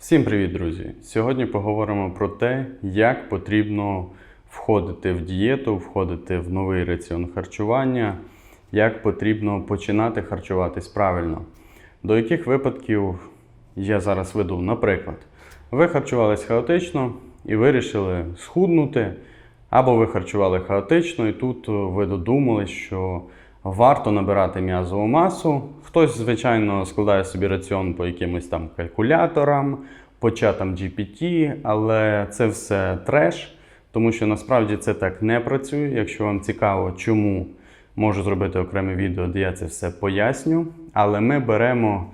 Всім привіт, друзі! Сьогодні поговоримо про те, як потрібно входити в дієту, входити в новий раціон харчування, як потрібно починати харчуватись правильно. До яких випадків я зараз веду? Наприклад, ви харчувались хаотично і вирішили схуднути, або ви харчували хаотично, і тут ви додумали, що варто набирати м'язову масу. Хтось, звичайно, складає собі раціон по якимось там калькуляторам, по чатам GPT, але це все треш, тому що насправді це так не працює. Якщо вам цікаво, чому можу зробити окреме відео, де я це все поясню. Але ми беремо,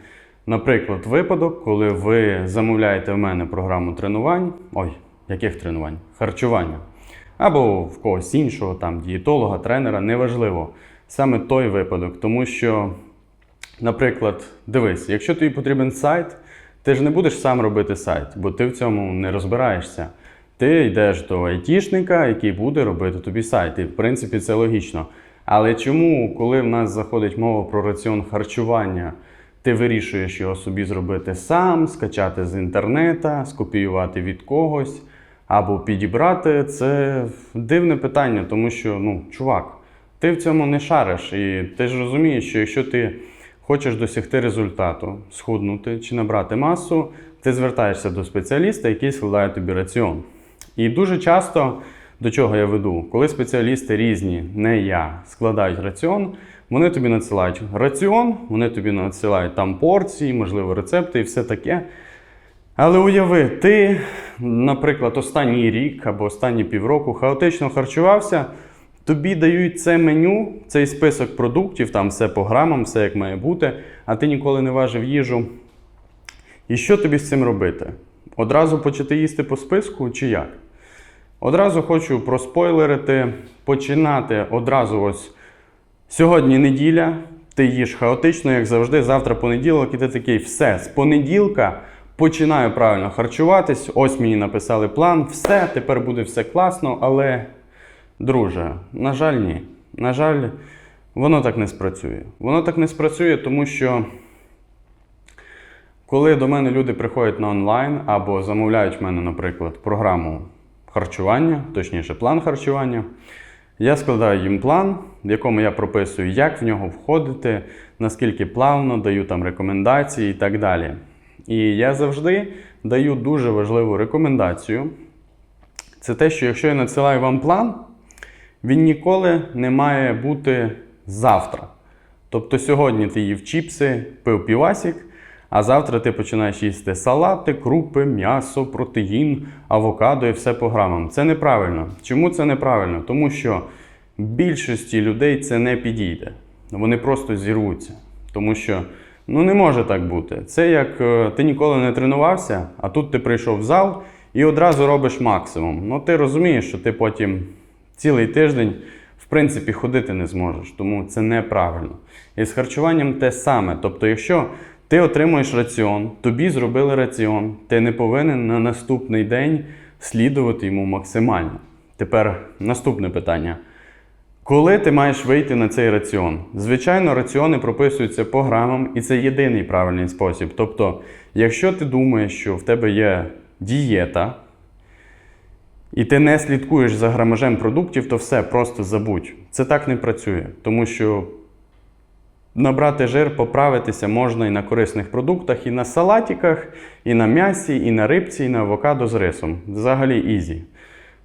наприклад, випадок, коли ви замовляєте в мене програму тренувань. Ой, яких тренувань? Харчування. Або в когось іншого, там, дієтолога, тренера, неважливо. Саме той випадок, тому що, наприклад, дивись, якщо тобі потрібен сайт, ти ж не будеш сам робити сайт, бо ти в цьому не розбираєшся. Ти йдеш до айтішника, який буде робити тобі сайт. І в принципі це логічно. Але чому, коли в нас заходить мова про раціон харчування, ти вирішуєш його собі зробити сам, скачати з інтернета, скопіювати від когось або підібрати, це дивне питання, тому що, ну, чувак, ти в цьому не шариш, і ти ж розумієш, що якщо ти хочеш досягти результату, схуднути чи набрати масу, ти звертаєшся до спеціаліста, який складає тобі раціон. І дуже часто до чого я веду, коли спеціалісти різні, не я, складають раціон, вони тобі надсилають раціон, вони тобі надсилають там порції, можливо, рецепти і все таке. Але уяви, ти, наприклад, останній рік або останні півроку хаотично харчувався, тобі дають це меню, цей список продуктів, там все по грамам, все як має бути, а ти ніколи не важив їжу. І що тобі з цим робити? Одразу почати їсти по списку чи як? Одразу хочу проспойлерити, починати одразу ось сьогодні неділя, ти їш хаотично, як завжди, завтра понеділок, і ти такий, все, з понеділка починаю правильно харчуватись. Ось мені написали план, все, тепер буде все класно, але, друже, на жаль, ні. На жаль, воно так не спрацює. Воно так не спрацює, тому що. Коли до мене люди приходять на онлайн або замовляють в мене, наприклад, програму харчування, точніше, план харчування, я складаю їм план, в якому я прописую, як в нього входити, наскільки плавно, даю там рекомендації і так далі. І я завжди даю дуже важливу рекомендацію. Це те, що якщо я надсилаю вам план, він ніколи не має бути завтра. Тобто сьогодні ти їв чіпси, пив півасік, а завтра ти починаєш їсти салати, крупи, м'ясо, протеїн, авокадо і все по грамам. Це неправильно. Чому це неправильно? Тому що більшості людей це не підійде. Вони просто зірвуться. Тому що ну не може так бути. Це як е, ти ніколи не тренувався, а тут ти прийшов в зал і одразу робиш максимум. Ну ти розумієш, що ти потім цілий тиждень в принципі ходити не зможеш, тому це неправильно. І з харчуванням те саме. Тобто, якщо ти отримуєш раціон, тобі зробили раціон, ти не повинен на наступний день слідувати йому максимально. Тепер наступне питання. Коли ти маєш вийти на цей раціон? Звичайно, раціони прописуються по грамам, і це єдиний правильний спосіб. Тобто, якщо ти думаєш, що в тебе є дієта, і ти не слідкуєш за грамажем продуктів, то все, просто забудь. Це так не працює, тому що набрати жир, поправитися можна і на корисних продуктах, і на салатиках, і на м'ясі, і на рибці, і на авокадо з рисом. Взагалі ізі.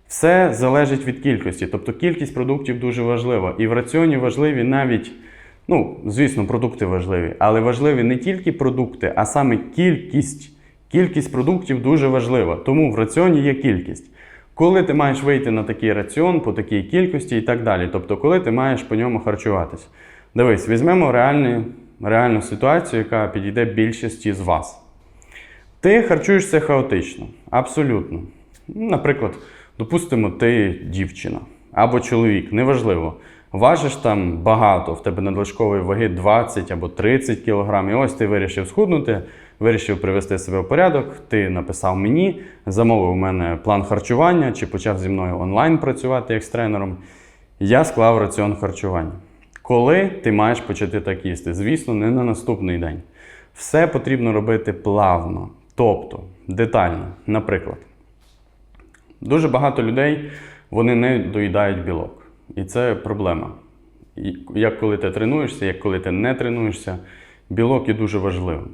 Все залежить від кількості. Тобто кількість продуктів дуже важлива. І в раціоні важливі навіть, ну, звісно, продукти важливі, але важливі не тільки продукти, а саме кількість. Кількість продуктів дуже важлива. Тому в раціоні є кількість. Коли ти маєш вийти на такий раціон по такій кількості і так далі. Тобто, коли ти маєш по ньому харчуватись. Дивись, візьмемо реальну, реальну ситуацію, яка підійде більшості з вас. Ти харчуєшся хаотично, абсолютно. Наприклад, допустимо, ти дівчина або чоловік, неважливо. Важиш там багато, в тебе надлишкової ваги 20 або 30 кг, і ось ти вирішив схуднути, вирішив привести себе в порядок. Ти написав мені, замовив у мене план харчування чи почав зі мною онлайн працювати як з тренером. Я склав раціон харчування. Коли ти маєш почати так їсти? Звісно, не на наступний день. Все потрібно робити плавно. Тобто, детально. Наприклад, дуже багато людей вони не доїдають білок. І це проблема. Як коли ти тренуєшся, як коли ти не тренуєшся, білок є дуже важливим.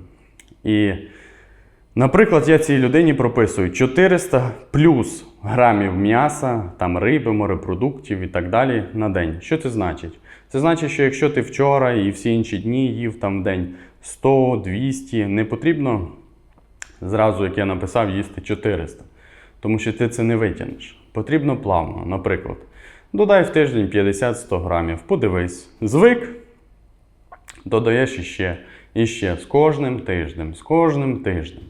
І, наприклад, я цій людині прописую 400 плюс грамів м'яса, там риби, морепродуктів і так далі на день. Що це значить? Це значить, що якщо ти вчора і всі інші дні їв там в день 100, 200, не потрібно зразу, як я написав, їсти 400. Тому що ти це не витягнеш. Потрібно плавно, наприклад. Додай в тиждень 50-100 грамів, подивись, звик, додаєш іще, іще з кожним тижнем, з кожним тижнем.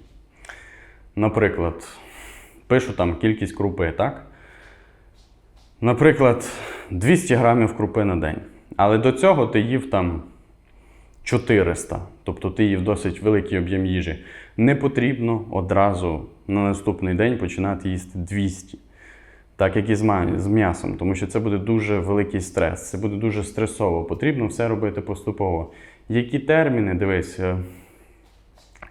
Наприклад, пишу там кількість крупи, так? Наприклад, 200 грамів крупи на день. Але до цього ти їв там 400, тобто ти їв досить великий об'єм їжі. Не потрібно одразу на наступний день починати їсти 200. Так як і з м'ясом, тому що це буде дуже великий стрес, це буде дуже стресово. Потрібно все робити поступово. Які терміни, дивись, е,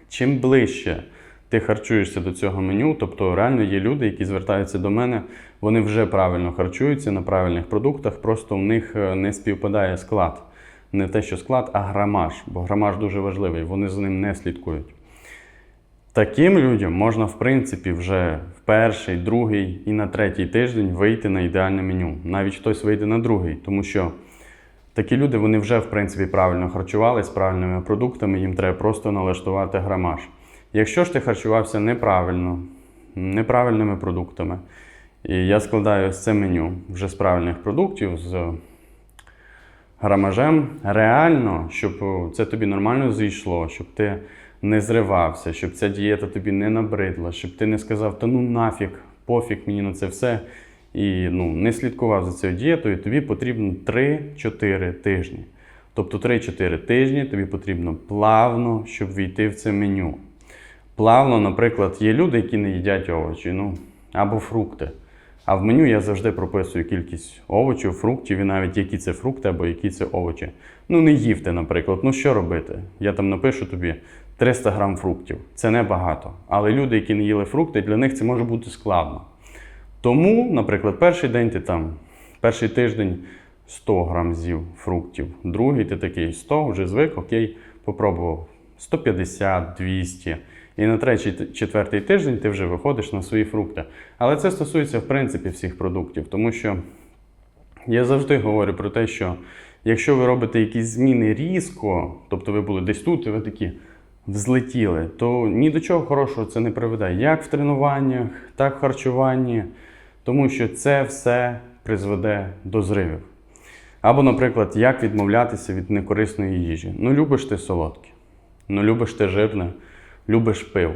чим ближче ти харчуєшся до цього меню, тобто реально є люди, які звертаються до мене, вони вже правильно харчуються на правильних продуктах, просто у них е, не співпадає склад. Не те, що склад, а грамаж, бо грамаж дуже важливий, вони за ним не слідкують. Таким людям можна, в принципі, вже в перший, другий і на третій тиждень вийти на ідеальне меню. Навіть хтось вийде на другий, тому що такі люди вони вже, в принципі, правильно харчувалися правильними продуктами, їм треба просто налаштувати грамаж. Якщо ж ти харчувався неправильно, неправильними продуктами, і я складаю це меню вже з правильних продуктів, з грамажем, реально, щоб це тобі нормально зійшло, щоб ти не зривався, щоб ця дієта тобі не набридла, щоб ти не сказав, та ну нафіг, пофіг мені на це все. І ну, не слідкував за цією дієтою, тобі потрібно 3-4 тижні. Тобто 3-4 тижні тобі потрібно плавно, щоб війти в це меню. Плавно, наприклад, є люди, які не їдять овочі, ну, або фрукти. А в меню я завжди прописую кількість овочів, фруктів і навіть які це фрукти або які це овочі. Ну, не ївте, наприклад. Ну що робити? Я там напишу тобі 300 грам фруктів. Це небагато. Але люди, які не їли фрукти, для них це може бути складно. Тому, наприклад, перший день ти там, перший тиждень 100 грам з'їв фруктів, другий ти такий 100, вже звик, окей, попробував 150, 200. І на третій, четвертий тиждень ти вже виходиш на свої фрукти. Але це стосується, в принципі, всіх продуктів, тому що я завжди говорю про те, що якщо ви робите якісь зміни різко, тобто ви були десь тут, і ви такі взлетіли, то ні до чого хорошого це не приведе. Як в тренуваннях, так в харчуванні, тому що це все призведе до зривів. Або, наприклад, як відмовлятися від некорисної їжі. Ну, любиш ти солодке, ну любиш ти жирне, любиш пиво.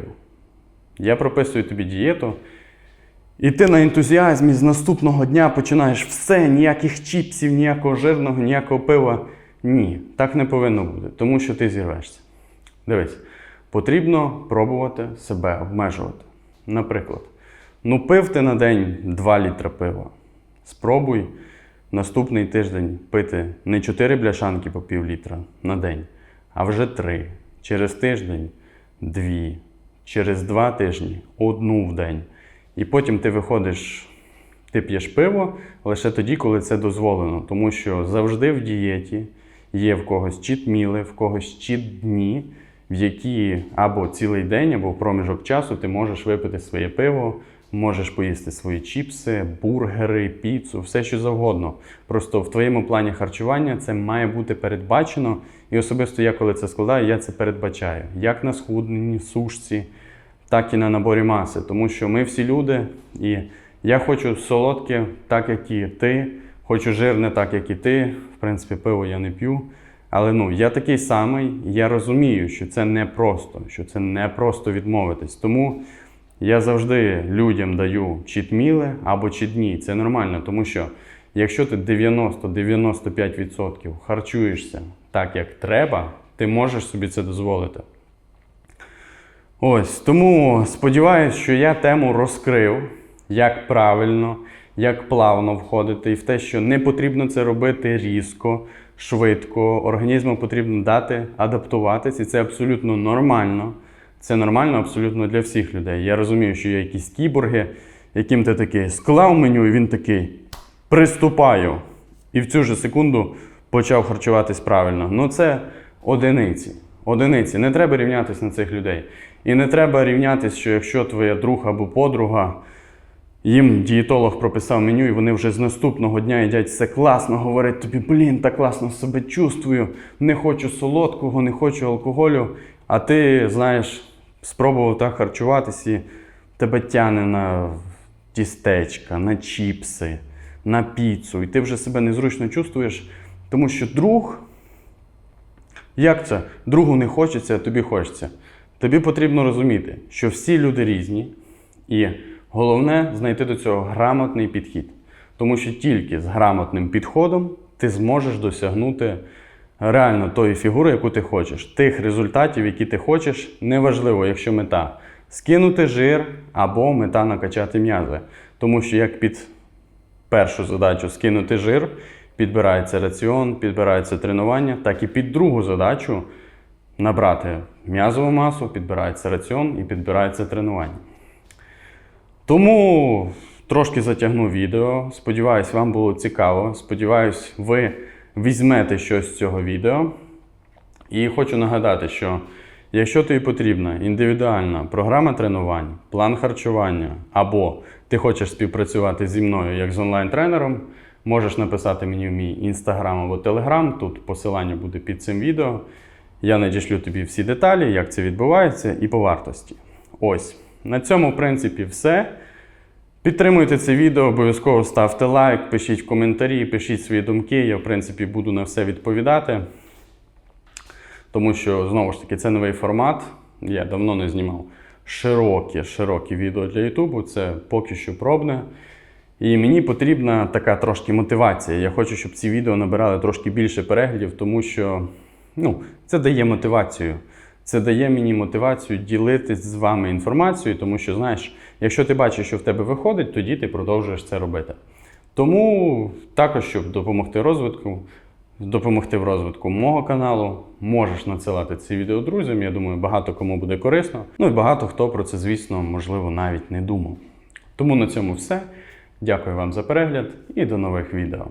Я прописую тобі дієту, і ти на ентузіазмі з наступного дня починаєш все, ніяких чіпсів, ніякого жирного, ніякого пива.Ні, так не повинно бути, тому що ти зірвешся. Дивись, потрібно пробувати себе обмежувати. Наприклад, ну пив ти на день 2 літра пива. Спробуй наступний тиждень пити не 4 бляшанки по пів літра на день, а вже 3. Через тиждень 2. Через 2 тижні одну в день. І потім ти виходиш, ти п'єш пиво лише тоді, коли це дозволено. Тому що завжди в дієті є в когось чіт-міли, в когось чіт-дні, в які або цілий день, або проміжок часу ти можеш випити своє пиво, можеш поїсти свої чіпси, бургери, піцу, все що завгодно. Просто в твоєму плані харчування це має бути передбачено. І особисто я, коли це складаю, я це передбачаю. Як на схудненні, сушці, так і на наборі маси. Тому що ми всі люди, і я хочу солодке, так як і ти, хочу жирне, так як і ти. В принципі, пиво я не п'ю. Але ну, я такий самий, я розумію, що це не просто, що це не просто відмовитись. Тому я завжди людям даю чітміли або чітдні. Це нормально, тому що якщо ти 90-95% харчуєшся так, як треба, ти можеш собі це дозволити. Ось тому сподіваюся, що я тему розкрив, як правильно, як плавно входити, і в те, що не потрібно це робити різко, швидко. Організму потрібно дати адаптуватись, і це абсолютно нормально. Це нормально абсолютно для всіх людей. Я розумію, що є якісь кіборги, яким ти такий склав меню, і він такий приступаю. І в цю ж секунду почав харчуватись правильно. Ну це одиниці. Одиниці. Не треба рівнятися на цих людей. І не треба рівнятися, що якщо твоя друг або подруга, їм дієтолог прописав меню, і вони вже з наступного дня їдять все класно, говорять тобі, блін, так класно себе чувствую, не хочу солодкого, не хочу алкоголю. А ти, знаєш, спробував так харчуватися, і тебе тяне на тістечка, на чіпси, на піцу, і ти вже себе незручно чувствуєш, тому що друг. Як це? Другу не хочеться, а тобі хочеться. Тобі потрібно розуміти, що всі люди різні, і головне знайти до цього грамотний підхід. Тому що тільки з грамотним підходом ти зможеш досягнути реально тої фігури, яку ти хочеш, тих результатів, які ти хочеш, неважливо, якщо мета скинути жир або мета накачати м'язи. Тому що як під першу задачу скинути жир, підбирається раціон, підбирається тренування, так і під другу задачу набрати м'язову масу, підбирається раціон і підбирається тренування. Тому трошки затягну відео. Сподіваюсь, вам було цікаво. Сподіваюсь, ви візьмете щось з цього відео. І хочу нагадати, що якщо тобі потрібна індивідуальна програма тренувань, план харчування, або ти хочеш співпрацювати зі мною як з онлайн-тренером, можеш написати мені в мій інстаграм або телеграм. Тут посилання буде під цим відео. Я надішлю тобі всі деталі, як це відбувається, і по вартості. Ось. На цьому, в принципі, все. Підтримуйте це відео, обов'язково ставте лайк, пишіть коментарі, пишіть свої думки. Я, в принципі, буду на все відповідати. Тому що, знову ж таки, це новий формат. Я давно не знімав широкі, широкі відео для Ютубу. Це поки що пробне. І мені потрібна така трошки мотивація. Я хочу, щоб ці відео набирали трошки більше переглядів, тому що ну, це дає мотивацію. Це дає мені мотивацію ділитись з вами інформацією, тому що, знаєш, якщо ти бачиш, що в тебе виходить, тоді ти продовжуєш це робити. Тому також, щоб допомогти розвитку, допомогти в розвитку мого каналу, можеш надсилати ці відео друзям. Я думаю, багато кому буде корисно. Ну і багато хто про це, звісно, можливо, навіть не думав. Тому на цьому все. Дякую вам за перегляд і до нових відео.